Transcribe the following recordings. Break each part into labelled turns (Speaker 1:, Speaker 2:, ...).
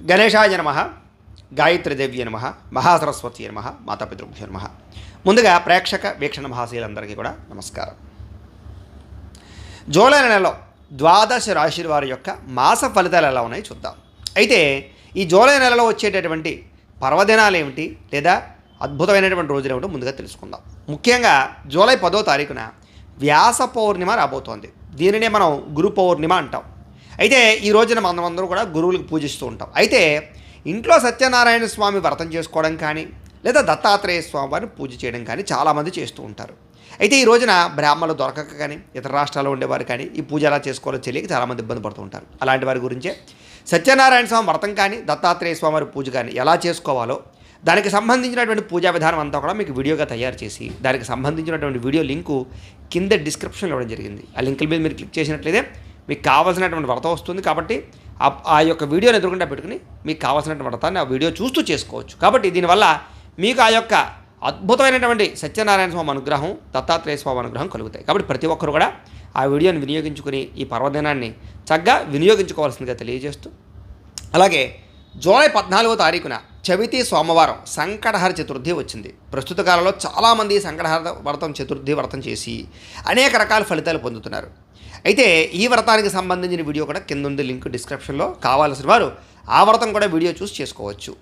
Speaker 1: గణేశాయ నమ గాయత్రీదేవి నమ మహాసరస్వతి నమ మాతాపితృభ్యో నమ. ముందుగా ప్రేక్షక వీక్షణ మహాశీలందరికీ కూడా నమస్కారం. జూలై నెలలో ద్వాదశ రాశి వారి యొక్క మాస ఫలితాలు ఎలా ఉన్నాయి చూద్దాం. అయితే ఈ జూలై నెలలో వచ్చేటటువంటి పర్వదినాలు ఏమిటి లేదా అద్భుతమైనటువంటి రోజులు ఏమిటో ముందుగా తెలుసుకుందాం. ముఖ్యంగా జూలై పదో తారీఖున వ్యాస పౌర్ణిమ రాబోతోంది. దీనినే మనం గురు పౌర్ణిమ అంటాం. అయితే ఈ రోజున మనం అందరూ కూడా గురువులకు పూజిస్తూ ఉంటాం. అయితే ఇంట్లో సత్యనారాయణ స్వామి వ్రతం చేసుకోవడం కానీ లేదా దత్తాత్రేయ స్వామి వారిని పూజ చేయడం కానీ చాలామంది చేస్తూ ఉంటారు. అయితే ఈ రోజున బ్రాహ్మణులు దొరకక కానీ ఇతర రాష్ట్రాల్లో ఉండేవారు కానీ ఈ పూజ ఎలా చేసుకోవాలో తెలియక చాలామంది ఇబ్బంది పడుతూ ఉంటారు. అలాంటి వారి గురించే. సత్యనారాయణ స్వామి వ్రతం కానీ దత్తాత్రేయ స్వామి వారి పూజ కానీ ఎలా చేసుకోవాలో దానికి సంబంధించినటువంటి పూజా విధానం అంతా కూడా మీకు వీడియోగా తయారు చేసి దానికి సంబంధించినటువంటి వీడియో లింకు కింద డిస్క్రిప్షన్లో ఇవ్వడం జరిగింది. ఆ లింకుల మీద మీరు క్లిక్ చేసినట్లయితే మీకు కావాల్సినటువంటి వ్రతం వస్తుంది కాబట్టి ఆ యొక్క వీడియోని ఎదురుకుండా పెట్టుకుని మీకు కావాల్సినటువంటి వ్రతాన్ని ఆ వీడియో చూస్తూ చేసుకోవచ్చు. కాబట్టి దీనివల్ల మీకు ఆ యొక్క అద్భుతమైనటువంటి సత్యనారాయణ స్వామి అనుగ్రహం దత్తాత్రేయ స్వామి అనుగ్రహం కలుగుతాయి. కాబట్టి ప్రతి ఒక్కరు కూడా ఆ వీడియోని వినియోగించుకుని ఈ పర్వదినాన్ని చక్కగా వినియోగించుకోవాల్సిందిగా తెలియజేస్తూ అలాగే జూలై పద్నాలుగో తారీఖున చవితి సోమవారం సంకటహర చతుర్థి వచ్చింది. ప్రస్తుత కాలంలో చాలామంది సంకటహర వ్రతం చతుర్థి వ్రతం చేసి అనేక రకాల ఫలితాలు పొందుతున్నారు. అయితే ఈ వ్రతానికి సంబంధించిన వీడియో కూడా కింద ఉంది లింక్ డిస్క్రిప్షన్లో. కావాల్సిన వారు ఆ వ్రతం కూడా వీడియో చూసి చేసుకోవచ్చు.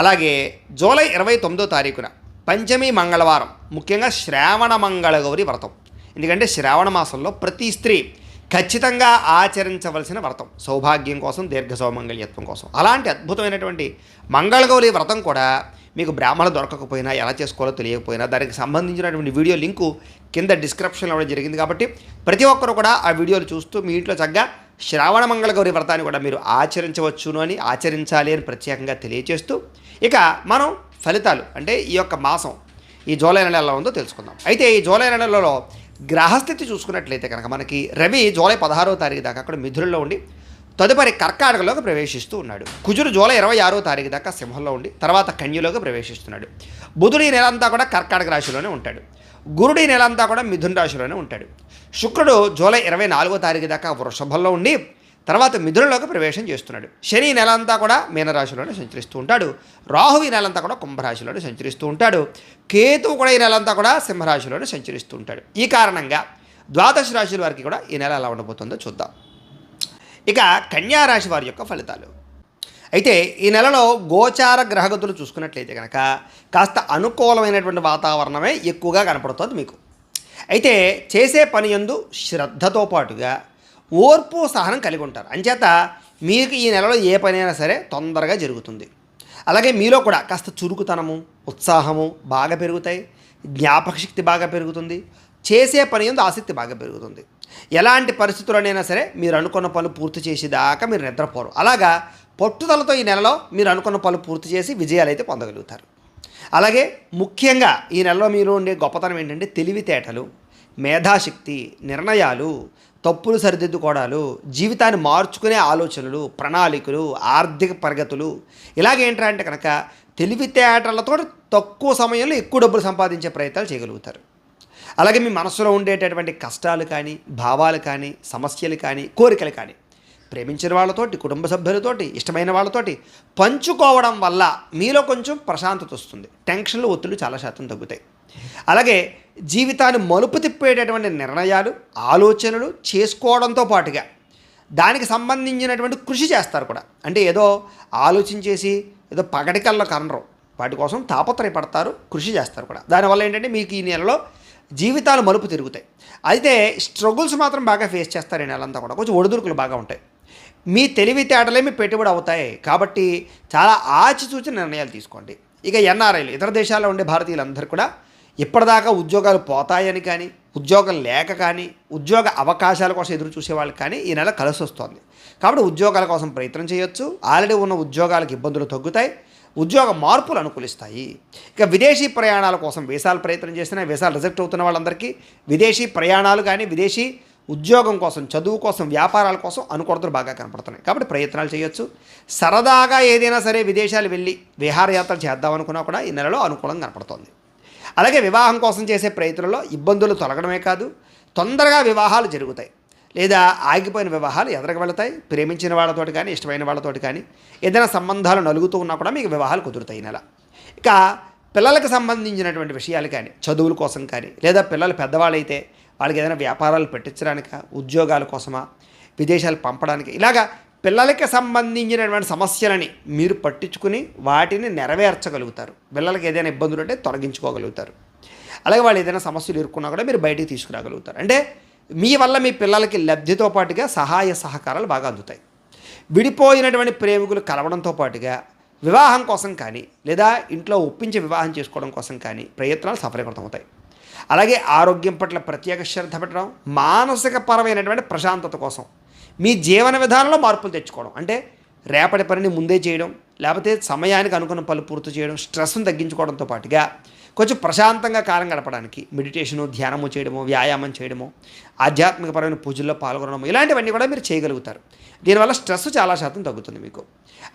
Speaker 1: అలాగే జూలై ఇరవై తొమ్మిదో తారీఖున పంచమి మంగళవారం ముఖ్యంగా శ్రావణ మంగళగౌరి వ్రతం. ఎందుకంటే శ్రావణ మాసంలో ప్రతి స్త్రీ ఖచ్చితంగా ఆచరించవలసిన వ్రతం. సౌభాగ్యం కోసం దీర్ఘ సౌమంగళ్యత్వం కోసం. అలాంటి అద్భుతమైనటువంటి మంగళగౌరి వ్రతం కూడా మీకు బ్రాహ్మణ దొరకకపోయినా ఎలా చేసుకోవాలో తెలియకపోయినా దానికి సంబంధించినటువంటి వీడియో లింకు కింద డిస్క్రిప్షన్లో ఇవ్వడం జరిగింది కాబట్టి ప్రతి ఒక్కరు కూడా ఆ వీడియోలు చూస్తూ మీ ఇంట్లో చక్కగా శ్రావణ మంగళగౌరి వ్రతాన్ని కూడా మీరు ఆచరించవచ్చును అని ఆచరించాలి అని ప్రత్యేకంగా తెలియజేస్తూ ఇక మనం ఫలితాలు అంటే ఈ యొక్క మాసం ఈ జూలై నెల ఎలా ఉందో తెలుసుకుందాం. అయితే ఈ జూలై నెలలో గ్రహస్థితి చూసుకున్నట్లయితే కనుక మనకి రవి జూలై పదహారో తారీఖు దాకా అక్కడ మిథునంలో ఉండి తదుపరి కర్కాటకలోకి ప్రవేశిస్తూ ఉన్నాడు. కుజుడు జూలై ఇరవై ఆరో తారీఖు దాకా సింహంలో ఉండి తర్వాత కన్యలోకి ప్రవేశిస్తున్నాడు. బుధుడు ఈ నెల అంతా కూడా కర్కాటక రాశిలోనే ఉంటాడు. గురుడు ఈ నెల అంతా కూడా మిథున రాశిలోనే ఉంటాడు. శుక్రుడు జూలై ఇరవై నాలుగో తారీఖు దాకా వృషభంలో ఉండి తర్వాత మిథునంలోకి ప్రవేశం చేస్తున్నాడు. శని నెలంతా నెల అంతా కూడా మీనరాశిలోనే సంచరిస్తూ ఉంటాడు. రాహు ఈ నెలంతా కూడా కుంభరాశిలోనే సంచరిస్తూ ఉంటాడు. కేతువు కూడా ఈ నెలంతా కూడా సింహరాశిలోనే సంచరిస్తూ ఉంటాడు. ఈ కారణంగా ద్వాదశ రాశుల వారికి కూడా ఈ నెల ఎలా ఉండబోతుందో చూద్దాం. ఇక కన్యా రాశి వారి యొక్క ఫలితాలు. అయితే ఈ నెలలో గోచార గ్రహగతులు చూసుకున్నట్లయితే కనుక కాస్త అనుకూలమైనటువంటి వాతావరణమే ఎక్కువగా కనపడుతుంది మీకు. అయితే చేసే పని ఎందు శ్రద్ధతో పాటుగా ఓర్పు సహనం కలిగి ఉంటారు. అంచేత మీకు ఈ నెలలో ఏ పని అయినా సరే తొందరగా జరుగుతుంది. అలాగే మీలో కూడా కాస్త చురుకుతనము ఉత్సాహము బాగా పెరుగుతాయి. జ్ఞాపక శక్తి బాగా పెరుగుతుంది. చేసే పని ఎందు ఆసక్తి బాగా పెరుగుతుంది. ఎలాంటి పరిస్థితుల్లోనైనా సరే మీరు అనుకున్న పనులు పూర్తి చేసేదాకా మీరు నిద్రపోరు. అలాగా పట్టుదలతో ఈ నెలలో మీరు అనుకున్న పనులు పూర్తి చేసి విజయాలు అయితే పొందగలుగుతారు. అలాగే ముఖ్యంగా ఈ నెలలో మీరు ఉండే గొప్పతనం ఏంటంటే తెలివితేటలు మేధాశక్తి నిర్ణయాలు తప్పులు సరిదిద్దుకోవడాలు జీవితాన్ని మార్చుకునే ఆలోచనలు ప్రణాళికలు ఆర్థిక ప్రగతులు ఇలాగేంట్రా అంటే కనుక తెలివితేటలతో తక్కువ సమయంలో ఎక్కువ డబ్బులు సంపాదించే ప్రయత్నాలు చేయగలుగుతారు. అలాగే మీ మనసులో ఉండేటటువంటి కష్టాలు కానీ భావాలు కానీ సమస్యలు కానీ కోరికలు కానీ ప్రేమించిన వాళ్ళతోటి కుటుంబ సభ్యులతోటి ఇష్టమైన వాళ్ళతోటి పంచుకోవడం వల్ల మీలో కొంచెం ప్రశాంతత వస్తుంది. టెన్షన్లు ఒత్తిళ్ళు చాలా శాతం తగ్గుతాయి. అలాగే జీవితాన్ని మలుపు తిప్పేటటువంటి నిర్ణయాలు ఆలోచనలు చేసుకోవడంతో పాటుగా దానికి సంబంధించినటువంటి కృషి చేస్తారు కూడా. అంటే ఏదో ఆలోచించేసి ఏదో పగటికల్లో కనరు. వాటి కోసం తాపత్రయపడతారు కృషి చేస్తారు కూడా. దానివల్ల ఏంటంటే మీకు ఈ నెలలో జీవితాలు మలుపు తిరుగుతాయి. అయితే స్ట్రగుల్స్ మాత్రం బాగా ఫేస్ చేస్తారు ఈ నెలంతా కూడా. కొంచెం ఒడిదుడుకులు బాగా ఉంటాయి. మీ తెలివితేటలే మీ పెట్టుబడి అవుతాయి. కాబట్టి చాలా ఆచితూచి నిర్ణయాలు తీసుకోండి. ఇక ఎన్ఆర్ఐలు ఇతర దేశాల్లో ఉండే భారతీయులందరూ కూడా ఇప్పటిదాకా ఉద్యోగాలు పోతాయని కానీ ఉద్యోగం లేక కానీ ఉద్యోగ అవకాశాల కోసం ఎదురు చూసేవాళ్ళు కానీ ఈ నెల కలిసి వస్తుంది. కాబట్టి ఉద్యోగాల కోసం ప్రయత్నం చేయొచ్చు. ఆల్రెడీ ఉన్న ఉద్యోగాలకు ఇబ్బందులు తగ్గుతాయి. ఉద్యోగ మార్పులు అనుకూలిస్తాయి. ఇక విదేశీ ప్రయాణాల కోసం వీసాలు ప్రయత్నం చేసినా వీసాలు రిజెక్ట్ అవుతున్న వాళ్ళందరికీ విదేశీ ప్రయాణాలు కానీ విదేశీ ఉద్యోగం కోసం చదువు కోసం వ్యాపారాల కోసం అనుకూలతలు బాగా కనపడుతున్నాయి. కాబట్టి ప్రయత్నాలు చేయొచ్చు. సరదాగా ఏదైనా సరే విదేశాలు వెళ్ళి విహారయాత్రలు చేద్దామనుకున్నా కూడా ఈ నెలలో అనుకూలంగా కనపడుతుంది. అలాగే వివాహం కోసం చేసే ప్రయత్నంలో ఇబ్బందులు తొలగడమే కాదు తొందరగా వివాహాలు జరుగుతాయి. లేదా ఆగిపోయిన వివాహాలు ఎదరకు వెళతాయి ప్రేమించిన వాళ్ళతోటి కానీ ఇష్టమైన వాళ్ళతోటి కానీ ఏదైనా సంబంధాలు నలుగుతూ ఉన్నా కూడా మీకు వివాహాలు కుదురుతాయి నెల. ఇక పిల్లలకు సంబంధించినటువంటి విషయాలు కానీ చదువుల కోసం కానీ లేదా పిల్లలు పెద్దవాళ్ళైతే వాళ్ళకి ఏదైనా వ్యాపారాలు పెట్టించడానిక ఉద్యోగాల కోసమా విదేశాలు పంపడానికి ఇలాగా పిల్లలకి సంబంధించినటువంటి సమస్యలని మీరు పట్టించుకుని వాటిని నెరవేర్చగలుగుతారు. పిల్లలకి ఏదైనా ఇబ్బందులు ఉంటే తొలగించుకోగలుగుతారు. అలాగే వాళ్ళు ఏదైనా సమస్యలు ఎదుర్కొన్నా కూడా మీరు బయటికి తీసుకురాగలుగుతారు. అంటే మీ వల్ల మీ పిల్లలకి లబ్ధితో పాటుగా సహాయ సహకారాలు బాగా అందుతాయి. విడిపోయినటువంటి ప్రేమికులు కలవడంతో పాటుగా వివాహం కోసం కానీ లేదా ఇంట్లో ఒప్పించి వివాహం చేసుకోవడం కోసం కానీ ప్రయత్నాలు సఫలీకృతమవుతాయి. అలాగే ఆరోగ్యం పట్ల ప్రత్యేక శ్రద్ధ పెట్టడం మానసిక పరమైనటువంటి ప్రశాంతత కోసం మీ జీవన విధానంలో మార్పులు తెచ్చుకోవడం. అంటే రేపటి పనిని ముందే చేయడం లేకపోతే సమయానికి అనుకున్న పనులు పూర్తి చేయడం స్ట్రెస్ను తగ్గించుకోవడంతో పాటుగా కొంచెం ప్రశాంతంగా కాలం గడపడానికి మెడిటేషను ధ్యానము చేయడము వ్యాయామం చేయడము ఆధ్యాత్మికపరమైన పూజల్లో పాల్గొనడము ఇలాంటివన్నీ కూడా మీరు చేయగలుగుతారు. దీనివల్ల స్ట్రెస్ చాలా శాతం తగ్గుతుంది మీకు.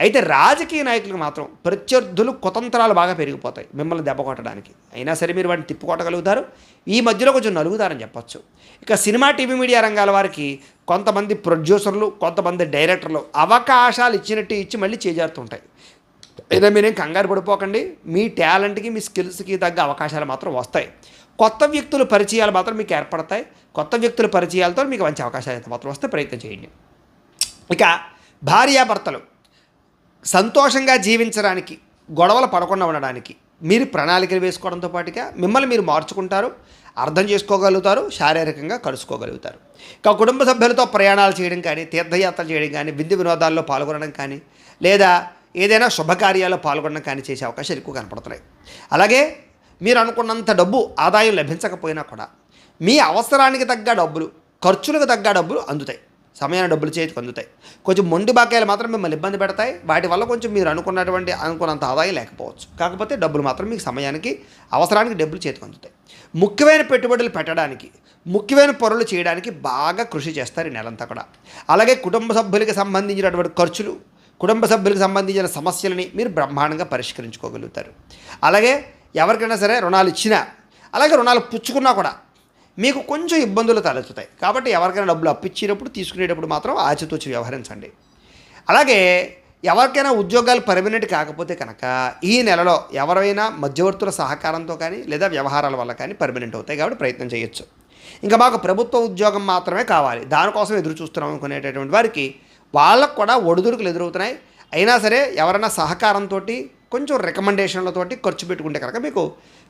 Speaker 1: అయితే రాజకీయ నాయకులకు మాత్రం ప్రత్యర్థులు కుతంత్రాలు బాగా పెరిగిపోతాయి మిమ్మల్ని దెబ్బ కొట్టడానికి. అయినా సరే మీరు వాటిని తిప్పుకొట్టగలుగుతారు ఈ మధ్యలో కొంచెం నలుగుతారని చెప్పచ్చు. ఇక సినిమా టీవీ మీడియా రంగాల వారికి కొంతమంది ప్రొడ్యూసర్లు కొంతమంది డైరెక్టర్లు అవకాశాలు ఇచ్చినట్టు ఇచ్చి మళ్ళీ చేజారుతుంటాయి. ఏదో మీరేం కంగారు పడిపోకండి. మీ టాలెంట్కి మీ స్కిల్స్కి తగ్గ అవకాశాలు మాత్రం వస్తాయి. కొత్త వ్యక్తుల పరిచయాలు మాత్రం మీకు ఏర్పడతాయి. కొత్త వ్యక్తుల పరిచయాలతో మీకు మంచి అవకాశాలు అయితే మాత్రం వస్తే ప్రయత్నం చేయండి. ఇక భార్యాభర్తలు సంతోషంగా జీవించడానికి గొడవలు పడకుండా ఉండడానికి మీరు ప్రణాళికలు వేసుకోవడంతో పాటుగా మిమ్మల్ని మీరు మార్చుకుంటారు అర్థం చేసుకోగలుగుతారు శారీరకంగా కలుసుకోగలుగుతారు. ఇక కుటుంబ సభ్యులతో ప్రయాణాలు చేయడం కానీ తీర్థయాత్రలు చేయడం కానీ విందు వినోదాల్లో పాల్గొనడం కానీ లేదా ఏదైనా శుభకార్యాల్లో పాల్గొనడం కానీ చేసే అవకాశాలు ఎక్కువ కనపడుతున్నాయి. అలాగే మీరు అనుకున్నంత డబ్బు ఆదాయం లభించకపోయినా కూడా మీ అవసరానికి తగ్గ డబ్బులు ఖర్చులకు తగ్గ డబ్బులు అందుతాయి. సమయాన్ని డబ్బులు చేతికి అందుతాయి. కొంచెం మొండి బాకాయలు మాత్రం మిమ్మల్ని ఇబ్బంది పెడతాయి. వాటి వల్ల కొంచెం మీరు అనుకున్నటువంటి అనుకున్నంత ఆదాయం లేకపోవచ్చు. కాకపోతే డబ్బులు మాత్రం మీకు సమయానికి అవసరానికి డబ్బులు చేతికి అందుతాయి. ముఖ్యమైన పెట్టుబడులు పెట్టడానికి ముఖ్యమైన పనులు చేయడానికి బాగా కృషి చేస్తారు ఈ నెలంతా కూడా. అలాగే కుటుంబ సభ్యులకి సంబంధించినటువంటి ఖర్చులు కుటుంబ సభ్యులకు సంబంధించిన సమస్యలని మీరు బ్రహ్మాండంగా పరిష్కరించుకోగలుగుతారు. అలాగే ఎవరికైనా సరే రుణాలు ఇచ్చినా అలాగే రుణాలు పుచ్చుకున్నా కూడా మీకు కొంచెం ఇబ్బందులు తలెత్తుతాయి. కాబట్టి ఎవరికైనా డబ్బులు అప్పిచ్చినప్పుడు తీసుకునేటప్పుడు మాత్రం ఆచితూచి వ్యవహరించండి. అలాగే ఎవరికైనా ఉద్యోగాలు పర్మనెంట్ కాకపోతే కనుక ఈ నెలలో ఎవరైనా మధ్యవర్తుల సహకారంతో కానీ లేదా వ్యవహారాల వల్ల కానీ పర్మనెంట్ అవుతాయి కాబట్టి ప్రయత్నం చేయొచ్చు. ఇంకా మాకు ప్రభుత్వ ఉద్యోగం మాత్రమే కావాలి. దానికోసం ఎదురు చూస్తున్నాం అనుకునేటటువంటి వారికి వాళ్ళకు కూడా ఒడిదుడుకులు ఎదురవుతున్నాయి. అయినా సరే ఎవరైనా సహకారంతో కొంచెం రికమెండేషన్లతోటి ఖర్చు పెట్టుకుంటే కనుక మీకు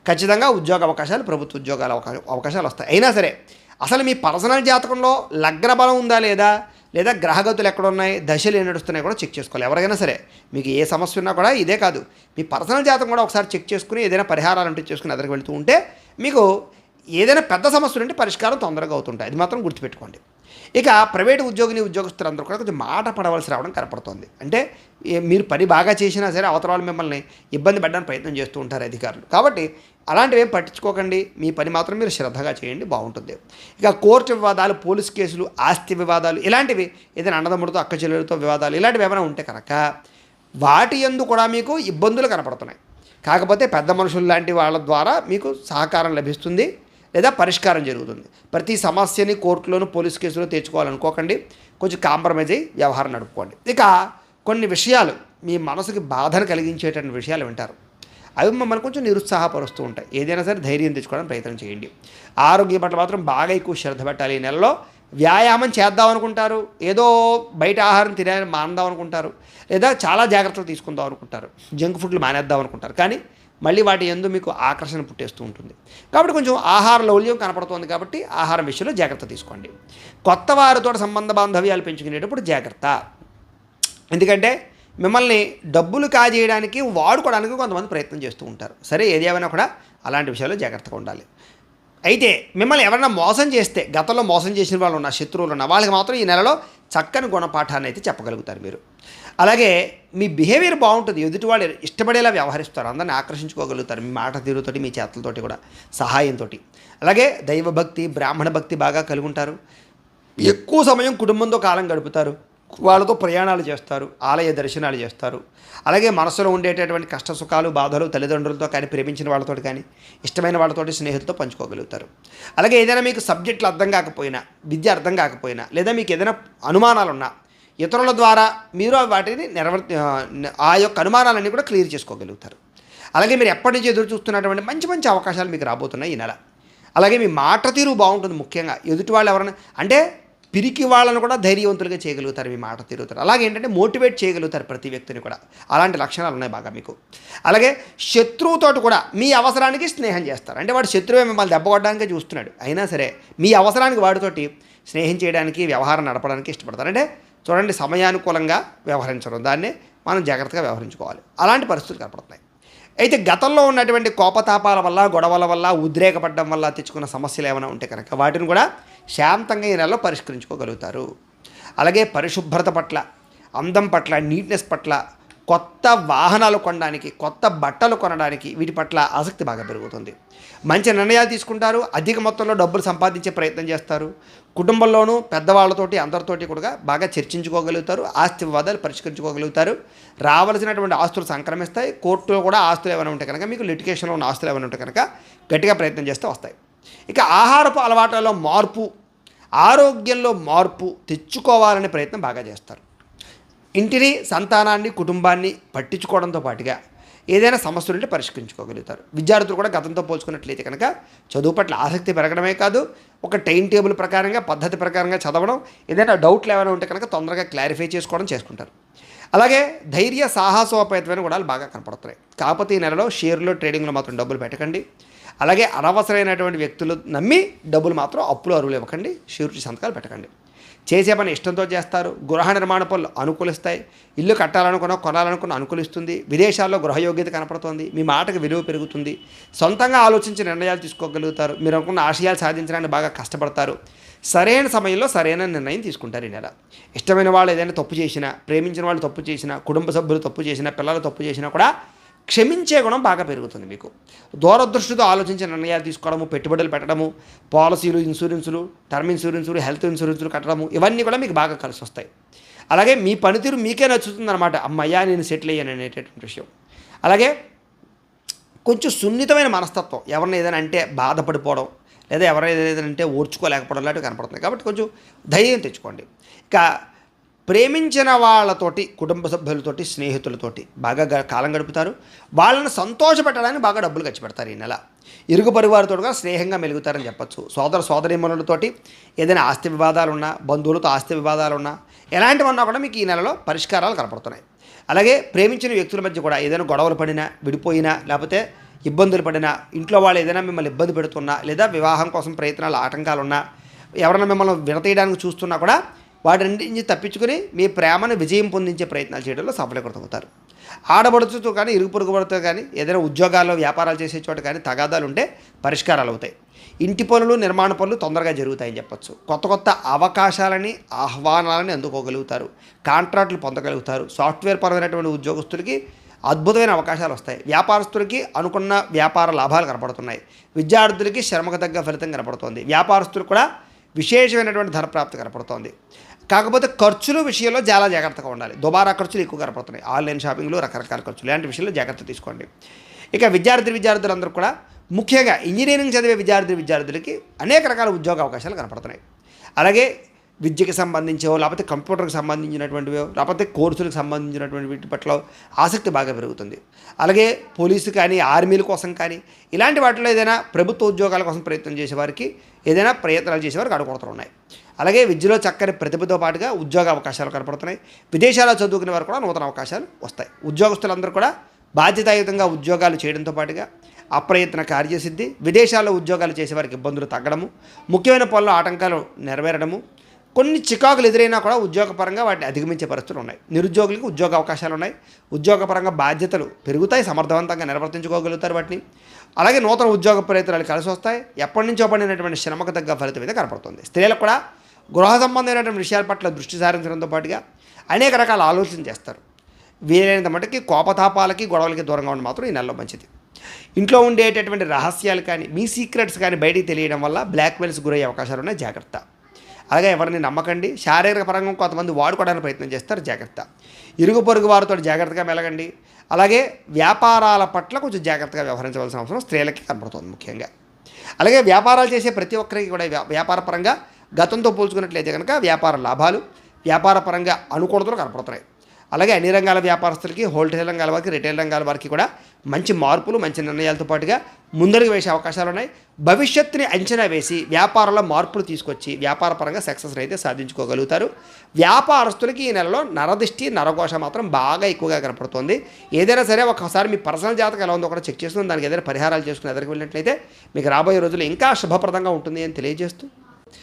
Speaker 1: ఖచ్చితంగా ఉద్యోగ అవకాశాలు ప్రభుత్వ ఉద్యోగాల అవకాశాలు వస్తాయి. అయినా సరే అసలు మీ పర్సనల్ జాతకంలో లగ్న బలం ఉందా లేదా? లేదా గ్రహగతులు ఎక్కడున్నాయి? దశలు ఏ నడుస్తున్నాయి కూడా చెక్ చేసుకోవాలి. ఎవరికైనా సరే మీకు ఏ సమస్య ఉన్నా కూడా ఇదే కాదు. మీ పర్సనల్ జాతకం కూడా ఒకసారి చెక్ చేసుకుని ఏదైనా పరిహారాలు అంటే చేసుకుని ఎదురుకు వెళ్తూ ఉంటే మీకు ఏదైనా పెద్ద సమస్యలు ఉంటే పరిష్కారం తొందరగా అవుతుంటాయి. అది మాత్రం గుర్తుపెట్టుకోండి. ఇక ప్రైవేటు ఉద్యోగిని ఉద్యోగస్తులందరూ కూడా కొంచెం మాట పడవలసి రావడం కనపడుతుంది. అంటే మీరు పని బాగా చేసినా సరే అవతల వాళ్ళు మిమ్మల్ని ఇబ్బంది పెట్టడానికి ప్రయత్నం చేస్తూ ఉంటారు అధికారులు. కాబట్టి అలాంటివి ఏం పట్టించుకోకండి. మీ పని మాత్రం మీరు శ్రద్ధగా చేయండి బాగుంటుంది. ఇక కోర్టు వివాదాలు పోలీస్ కేసులు ఆస్తి వివాదాలు ఇలాంటివి ఏదైనా అన్నదమ్ముడితో అక్క చెల్లెలతో వివాదాలు ఇలాంటివి ఏమైనా ఉంటే కనుక వాటి ఎందు కూడా మీకు ఇబ్బందులు కనపడుతున్నాయి. కాకపోతే పెద్ద మనుషులు లాంటి వాళ్ళ ద్వారా మీకు సహకారం లభిస్తుంది. లేదా పరిష్కారం జరుగుతుంది. ప్రతి సమస్యని కోర్టులోను పోలీస్ కేసులో తెచ్చుకోవాలనుకోకండి కొంచెం కాంప్రమైజ్ అయ్యి వ్యవహారం నడుపుకోండి. ఇక కొన్ని విషయాలు మీ మనసుకి బాధను కలిగించేటువంటి విషయాలు వింటారు. అవి మమ్మల్ని కొంచెం నిరుత్సాహపరుస్తూ ఉంటాయి. ఏదైనా సరే ధైర్యం తెచ్చుకోవడానికి ప్రయత్నం చేయండి. ఆరోగ్యం పట్ల మాత్రం బాగా ఎక్కువ శ్రద్ధ పెట్టాలి. ఈ నెలలో వ్యాయామం చేద్దాం అనుకుంటారు. ఏదో బయట ఆహారం తినాలని మానేద్దాం అనుకుంటారు. లేదా చాలా జాగ్రత్తలు తీసుకుందాం అనుకుంటారు. జంక్ ఫుడ్లు మానేద్దాం అనుకుంటారు. కానీ మళ్ళీ వాటి ఎందు మీకు ఆకర్షణ పుట్టేస్తూ ఉంటుంది. కాబట్టి కొంచెం ఆహార లౌల్యం కనపడుతోంది కాబట్టి ఆహారం విషయంలో జాగ్రత్త తీసుకోండి. కొత్త వారితో సంబంధ బాంధవ్యాలు పెంచుకునేటప్పుడు జాగ్రత్త. ఎందుకంటే మిమ్మల్ని డబ్బులు కాజేయడానికి వాడుకోవడానికి కొంతమంది ప్రయత్నం చేస్తూ ఉంటారు. సరే ఏది ఏమైనా కూడా అలాంటి విషయాల్లో జాగ్రత్తగా ఉండాలి. అయితే మిమ్మల్ని ఎవరైనా మోసం చేస్తే గతంలో మోసం చేసిన వాళ్ళు ఉన్న శత్రువులు ఉన్న వాళ్ళకి మాత్రం ఈ నెలలో చక్కని గుణపాఠాన్ని అయితే చెప్పగలుగుతారు మీరు. అలాగే మీ బిహేవియర్ బాగుంటుంది. ఎదుటి వాళ్ళు ఇష్టపడేలా వ్యవహరిస్తారు. అందరిని ఆకర్షించుకోగలుగుతారు. మీ మాట తీరుతోటి మీ చేతలతోటి కూడా సహాయంతో అలాగే దైవభక్తి బ్రాహ్మణ భక్తి బాగా కలిగి ఉంటారు ఎక్కువ సమయం కుటుంబంతో కాలం గడుపుతారు. వాళ్ళతో ప్రయాణాలు చేస్తారు. ఆలయ దర్శనాలు చేస్తారు. అలాగే మనసులో ఉండేటటువంటి కష్ట సుఖాలు బాధలు తల్లిదండ్రులతో కానీ ప్రేమించిన వాళ్ళతో కానీ ఇష్టమైన వాళ్ళతోటి స్నేహితులతో పంచుకోగలుగుతారు. అలాగే ఏదైనా మీకు సబ్జెక్టులు అర్థం కాకపోయినా విద్య అర్థం కాకపోయినా లేదా మీకు ఏదైనా అనుమానాలు ఉన్నా ఇతరుల ద్వారా మీరు వాటిని నెరవేర్ ఆ యొక్క అనుమానాలన్నీ కూడా క్లియర్ చేసుకోగలుగుతారు. అలాగే మీరు ఎప్పటి నుంచి ఎదురు చూస్తున్నటువంటి మంచి మంచి అవకాశాలు మీకు రాబోతున్నాయి ఈ నెల. అలాగే మీ మాట తీరు బాగుంటుంది ముఖ్యంగా. ఎదుటి వాళ్ళు ఎవరైనా అంటే పిరికి వాళ్ళను కూడా ధైర్యవంతులుగా చేయగలుగుతారు మీ మాట తీరుతారు అలాగే ఏంటంటే మోటివేట్ చేయగలుగుతారు ప్రతి వ్యక్తిని కూడా. అలాంటి లక్షణాలు ఉన్నాయి బాగా మీకు. అలాగే శత్రువుతోటి కూడా మీ అవసరానికి స్నేహం చేస్తారు. అంటే వాడు శత్రువే మిమ్మల్ని దెబ్బకొట్టడానికే చూస్తున్నాడు. అయినా సరే మీ అవసరానికి వాడితోటి స్నేహం చేయడానికి వ్యవహారం నడపడానికి ఇష్టపడతారు. అంటే చూడండి సమయానుకూలంగా వ్యవహరించడం. దాన్నే మనం జాగ్రత్తగా వ్యవహరించుకోవాలి. అలాంటి పరిస్థితులు కనపడుతున్నాయి. అయితే గతంలో ఉన్నటువంటి కోపతాపాల వల్ల గొడవల వల్ల ఉద్రేకపడడం వల్ల తెచ్చుకున్న సమస్యలు ఏమైనా ఉంటే కనుక వాటిని కూడా శాంతంగా ఈ నెలలో పరిష్కరించుకోగలుగుతారు. అలాగే పరిశుభ్రత పట్ల అందం పట్ల నీట్నెస్ పట్ల కొత్త వాహనాలు కొనడానికి కొత్త బట్టలు కొనడానికి వీటి పట్ల ఆసక్తి బాగా పెరుగుతుంది. మంచి నిర్ణయాలు తీసుకుంటారు అధిక మొత్తంలో డబ్బులు సంపాదించే ప్రయత్నం చేస్తారు. కుటుంబంలోనూ పెద్దవాళ్ళతోటి అందరితోటి కూడా బాగా చర్చించుకోగలుగుతారు ఆస్తి వివాదాలు పరిష్కరించుకోగలుగుతారు. రావాల్సినటువంటి ఆస్తులు సంక్రమిస్తాయి కోర్టులో కూడా ఆస్తులు ఏమైనా ఉంటే కనుక మీకు లిటికేషన్లో ఉన్న ఆస్తులు ఏమైనా ఉంటే కనుక గట్టిగా ప్రయత్నం చేస్తే వస్తాయి. ఇక ఆహారపు అలవాట్లలో మార్పు ఆరోగ్యంలో మార్పు తెచ్చుకోవాలనే ప్రయత్నం బాగా చేస్తారు. ఇంటిని సంతానాన్ని కుటుంబాన్ని పట్టించుకోవడంతో పాటుగా ఏదైనా సమస్యలు ఉంటే పరిష్కరించుకోగలుగుతారు. విద్యార్థులు కూడా గతంతో పోల్చుకున్నట్లయితే కనుక చదువు పట్ల ఆసక్తి పెరగడమే కాదు ఒక టైం టేబుల్ ప్రకారంగా పద్ధతి ప్రకారంగా చదవడం ఏదైనా డౌట్లు ఏమైనా ఉంటే కనుక తొందరగా క్లారిఫై చేసుకోవడం చేసుకుంటారు. అలాగే ధైర్య సాహసోపేతమైన గుణాలు బాగా కనపడుతున్నాయి. కాకపోతే ఈ నెలలో షేర్లో ట్రేడింగ్లో మాత్రం డబ్బులు పెట్టకండి. అలాగే అనవసరమైనటువంటి వ్యక్తులు నమ్మి డబ్బులు మాత్రం అప్పులు అరువులు ఇవ్వకండి. షూరిటీ సంతకాలు పెట్టకండి. చేసే పని ఇష్టంతో చేస్తారు. గృహ నిర్మాణ పనులు అనుకూలిస్తాయి. ఇల్లు కట్టాలనుకున్న కొనాలనుకున్న అనుకూలిస్తుంది. విదేశాల్లో గృహయోగ్యత కనపడుతుంది. మీ మాటకు విలువ పెరుగుతుంది. సొంతంగా ఆలోచించి నిర్ణయాలు తీసుకోగలుగుతారు. మీరు అనుకున్న ఆశయాలు సాధించడానికి బాగా కష్టపడతారు. సరైన సమయంలో సరైన నిర్ణయం తీసుకుంటారు ఈ నెల. ఇష్టమైన వాళ్ళు ఏదైనా తప్పు చేసినా ప్రేమించిన వాళ్ళు తప్పు చేసినా కుటుంబ సభ్యులు తప్పు చేసినా పిల్లలు తప్పు చేసినా కూడా క్షమించే గుణం బాగా పెరుగుతుంది మీకు. దూరదృష్టితో ఆలోచించి నిర్ణయాలు తీసుకోవడము పెట్టుబడులు పెట్టడము పాలసీలు ఇన్సూరెన్సులు టర్మ్ ఇన్సూరెన్సులు హెల్త్ ఇన్సూరెన్సులు కట్టడము ఇవన్నీ కూడా మీకు బాగా కలిసి వస్తాయి. అలాగే మీ పనితీరు మీకే నచ్చుతుందన్నమాట అమ్మయ్యా నేను సెటిల్ అయ్యాను అనేటటువంటి విషయం. అలాగే కొంచెం సున్నితమైన మనస్తత్వం ఎవరిని ఏదైనా అంటే బాధపడిపోవడం లేదా ఎవరైనా ఏదైనా అంటే ఓర్చుకోలేకపోవడం లాంటివి కనపడుతుంది కాబట్టి కొంచెం ధైర్యం తెచ్చుకోండి. ఇక ప్రేమించిన వాళ్ళతోటి కుటుంబ సభ్యులతోటి స్నేహితులతోటి బాగా కాలం గడుపుతారు. వాళ్ళని సంతోషపెట్టడానికి బాగా డబ్బులు ఖర్చు పెడతారు ఈ నెల. ఇరుగు పరివారితో కూడా స్నేహంగా మెలుగుతారని చెప్పొచ్చు. సోదర సోదరీమణులతోటి ఏదైనా ఆస్తి వివాదాలున్నా బంధువులతో ఆస్తి వివాదాలు ఉన్నా ఎలాంటివన్నా కూడా మీకు ఈ నెలలో పరిష్కారాలు కనపడుతున్నాయి. అలాగే ప్రేమించిన వ్యక్తుల మధ్య కూడా ఏదైనా గొడవలు పడినా విడిపోయినా లేకపోతే ఇబ్బందులు పడినా ఇంట్లో వాళ్ళు ఏదైనా మిమ్మల్ని ఇబ్బంది పెడుతున్నా లేదా వివాహం కోసం ప్రయత్నాలు ఆటంకాలు ఉన్నా ఎవరైనా మిమ్మల్ని విడతీయడానికి చూస్తున్నా కూడా వాటి నుంచి తప్పించుకుని మీ ప్రేమను విజయం పొందించే ప్రయత్నాలు చేయడంలో సఫలీకృతమవుతారు. ఆడబడుచుతో కానీ ఇరుగు పొరుగు పడుతూ కానీ ఏదైనా ఉద్యోగాల్లో వ్యాపారాలు చేసే చోట కానీ తగాదాలు ఉంటే పరిష్కారాలు అవుతాయి ఇంటి పనులు నిర్మాణ పనులు తొందరగా జరుగుతాయని చెప్పొచ్చు. కొత్త కొత్త అవకాశాలని ఆహ్వానాలని అందుకోగలుగుతారు. కాంట్రాక్టులు పొందగలుగుతారు. సాఫ్ట్వేర్ పరమైనటువంటి ఉద్యోగస్తులకి అద్భుతమైన అవకాశాలు వస్తాయి. వ్యాపారస్తులకి అనుకున్న వ్యాపార లాభాలు కనపడుతున్నాయి. విద్యార్థులకి శ్రమకు తగ్గ ఫలితం కనపడుతోంది. వ్యాపారస్తులకు కూడా విశేషమైనటువంటి ధనప్రాప్తి కనపడుతోంది. కాకపోతే ఖర్చుల విషయంలో చాలా జాగ్రత్తగా ఉండాలి. దుబారా ఖర్చులు ఎక్కువ కనపడుతున్నాయి. ఆన్లైన్ షాపింగ్లు రకరకాల ఖర్చులు. ఇలాంటి విషయంలో జాగ్రత్త తీసుకోండి. ఇక విద్యార్థి విద్యార్థులందరూ కూడా ముఖ్యంగా ఇంజనీరింగ్ చదివే విద్యార్థి విద్యార్థులకి అనేక రకాల ఉద్యోగ అవకాశాలు కనపడుతున్నాయి. అలాగే విద్యకి సంబంధించేవో లేకపోతే కంప్యూటర్కి సంబంధించినటువంటివో లేకపోతే కోర్సులకు సంబంధించినటువంటి వీటి పట్ల ఆసక్తి బాగా పెరుగుతుంది. అలాగే పోలీసు కానీ ఆర్మీల కోసం కానీ ఇలాంటి వాటిలో ఏదైనా ప్రభుత్వ ఉద్యోగాల కోసం ప్రయత్నం చేసేవారికి ఏదైనా ప్రయత్నాలు చేసేవారికి అడుగుడుతలు ఉన్నాయి. అలాగే విద్యలో చక్కని ప్రతిభతో పాటుగా ఉద్యోగ అవకాశాలు కనపడుతున్నాయి. విదేశాల్లో చదువుకునే వారు కూడా నూతన అవకాశాలు వస్తాయి. ఉద్యోగస్తులందరూ కూడా బాధ్యతాయుతంగా ఉద్యోగాలు చేయడంతో పాటుగా అప్రయత్న కార్యసిద్ధి విదేశాల్లో ఉద్యోగాలు చేసేవారికి ఇబ్బందులు తగ్గడము ముఖ్యమైన పనులు ఆటంకాలు నెరవేరడము కొన్ని చికాకులు ఎదురైనా కూడా ఉద్యోగపరంగా వాటిని అధిగమించే పరిస్థితులు ఉన్నాయి. నిరుద్యోగులకు ఉద్యోగ అవకాశాలు ఉన్నాయి. ఉద్యోగపరంగా బాధ్యతలు పెరుగుతాయి. సమర్థవంతంగా నిర్వర్తించుకోగలుగుతారు వాటిని. అలాగే నూతన ఉద్యోగ ప్రయత్నాలు కలిసి వస్తాయి. ఎప్పటి నుంచో పడినటువంటి శ్రమకు తగ్గ ఫలితం అయితే కనపడుతుంది. స్త్రీలకు కూడా గృహ సంబంధమైనటువంటి విషయాల పట్ల దృష్టి సారించడంతో పాటుగా అనేక రకాల ఆలోచన చేస్తారు. వీలైనంత మటుకి కోపతాపాలకి గొడవలకి దూరంగా ఉండడం మాత్రం ఈ నెలలో మంచిది. ఇంట్లో ఉండేటటువంటి రహస్యాలు కానీ మీ సీక్రెట్స్ కానీ బయటికి తెలియడం వల్ల బ్లాక్మెయిల్స్ గురయ్యే అవకాశాలు ఉన్నాయి. జాగ్రత్త. అలాగే ఎవరిని నమ్మకండి. శారీరక పరంగా కొంతమంది వాడుకోవడానికి ప్రయత్నం చేస్తారు. జాగ్రత్త. ఇరుగు పొరుగు వారితో జాగ్రత్తగా మెలగండి. అలాగే వ్యాపారాల పట్ల కొంచెం జాగ్రత్తగా వ్యవహరించవలసిన అవసరం స్త్రీలకి కనబడుతుంది ముఖ్యంగా. అలాగే వ్యాపారాలు చేసే ప్రతి ఒక్కరికి కూడా వ్యాపార పరంగా గతంతో పోల్చుకున్నట్లయితే కనుక వ్యాపార లాభాలు వ్యాపార పరంగా అనుకూలతలు కనపడుతున్నాయి. అలాగే అన్ని రంగాల వ్యాపారస్తులకి హోల్సేల్ రంగాల వారికి రిటైల్ రంగాల వారికి కూడా మంచి మార్పులు మంచి నిర్ణయాలతో పాటుగా ముందడుగు వేసే అవకాశాలు ఉన్నాయి. భవిష్యత్తుని అంచనా వేసి వ్యాపారంలో మార్పులు తీసుకొచ్చి వ్యాపార పరంగా సక్సెస్ అయితే సాధించుకోగలుగుతారు. వ్యాపారస్తులకి ఈ నెలలో నరదిష్టి నరఘోష మాత్రం బాగా ఎక్కువగా కనపడుతుంది. ఏదైనా సరే ఒకసారి మీ పర్సనల్ జాతకం ఎలా ఉందో కూడా చెక్ చేసుకుని దానికి ఏదైనా పరిహారాలు చేసుకుని ఎదురుకు వెళ్ళినట్లయితే మీకు రాబోయే రోజులు ఇంకా శుభప్రదంగా ఉంటుంది అని తెలియజేస్తూ